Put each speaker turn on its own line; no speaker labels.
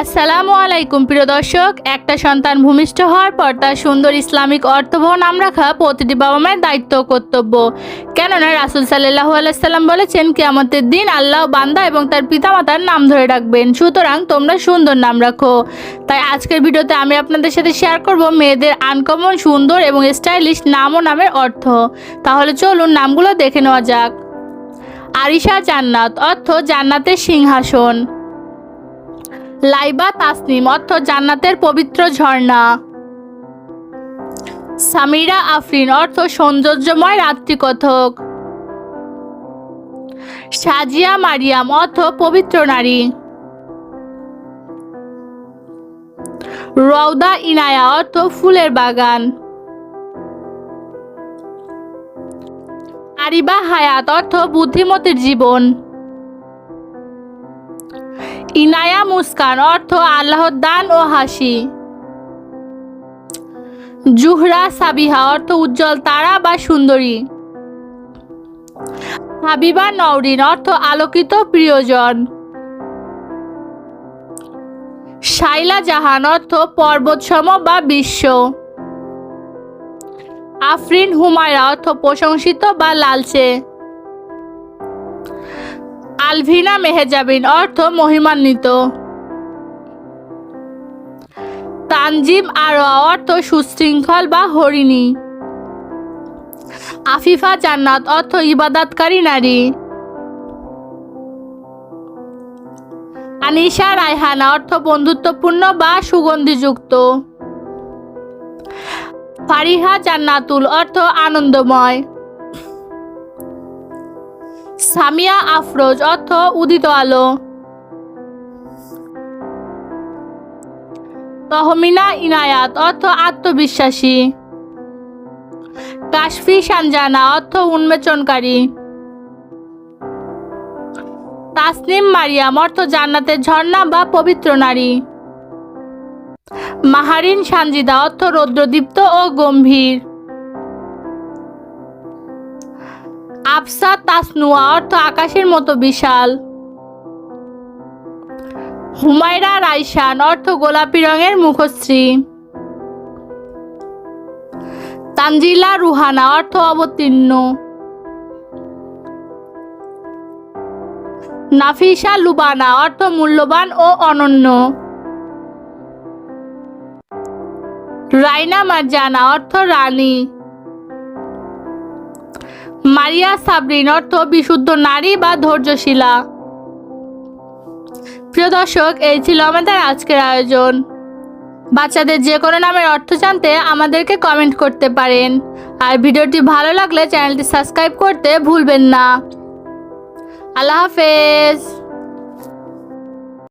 আসসালামু আলাইকুম, প্রিয় দর্শক। একটা সন্তান ভূমিষ্ঠ হওয়ার পর তার সুন্দর ইসলামিক অর্থবহ নাম রাখা প্রতিটি বাবা মায়ের দায়িত্ব কর্তব্য। কেননা রাসুল সাল্লাহ আলাইসাল্লাম বলেছেন, কেয়ামতের দিন আল্লাহ বান্দা এবং তার পিতামাতার নাম ধরে রাখবেন সুতরাং তোমরা সুন্দর নাম রাখো। তাই আজকের ভিডিওতে আমি আপনাদের সাথে শেয়ার করব মেয়েদের আনকমন, সুন্দর এবং স্টাইলিশ নাম ও নামের অর্থ। তাহলে চলুন নামগুলো দেখে নেওয়া যাক। আরিশা জান্নাত, অর্থ জান্নাতের সিংহাসন। লাইবা তাসনিম, অর্থ জান্নাতের পবিত্র ঝর্ণা। সামিরা আফরিন, অর্থ সৌন্দর্যময় রাত্রিকথক। সাজিয়া মারিয়াম, অর্থ পবিত্র নারী। রওদা ইনায়া, অর্থ ফুলের বাগান। আরিবা হায়াত, অর্থ বুদ্ধিমতির জীবন। ইনায়া মুস্কান, অর্থ আল্লাহর দান ও হাসি। জুহরা সাবিহা, অর্থ উজ্জ্বল তারা বা সুন্দরী। হাবিবা নওরিন, অর্থ আলোকিত প্রিয়জন। শাইলা জাহান, অর্থ পর্বতসম বা বিশ্ব। আফরিন হুমায়রা, অর্থ প্রশংসিত বা লালচে। আলভিনা মেহেজাবিন অর্থ মহিমান্বিত। তানজিম আরোয়া অর্থ সুশৃঙ্খল বা হরিণী। আফিফা জান্নাত অর্থ ইবাদাতকারী নারী। আনিশা রায়হানা অর্থ বন্ধুত্বপূর্ণ বা সুগন্ধিযুক্ত। ফারিহা জান্নাতুল অর্থ আনন্দময়। সামিয়া আফরোজ অর্থ উদিত আলো। তহমিনা ইনায়াত অর্থ আত্মবিশ্বাসী। কাশফি সানজানা অর্থ উন্মেচনকারী। তাসনিম মারিয়াম অর্থ জান্নাতের ঝর্ণা বা পবিত্র নারী। মাহারিন সানজিদা অর্থ রৌদ্রদীপ্ত ও গম্ভীর। আফসা, তাসনুয়া অর্থ আকাশের মতো বিশাল। হুমায়রা রাইসান অর্থ গোলাপি রঙের মুখশ্রী। তানজিলা রুহানা অর্থ অবতীর্ণ। নাফিসা লুবানা অর্থ মূল্যবান ও অনন্য। রাইনা মার্জানা অর্থ রানী। মারিয়া, সাবরিন অর্থ বিশুদ্ধ নারী বা ধৈর্যশীলা। প্রিয় দর্শক, এই ছিল আমাদের আজকের আয়োজন। বাচ্চাদের যে কোনো নামের অর্থ জানতে আমাদেরকে কমেন্ট করতে পারেন। আর ভিডিওটি ভালো লাগলে চ্যানেলটি সাবস্ক্রাইব করতে ভুলবেন না। আল্লাহ হাফেজ।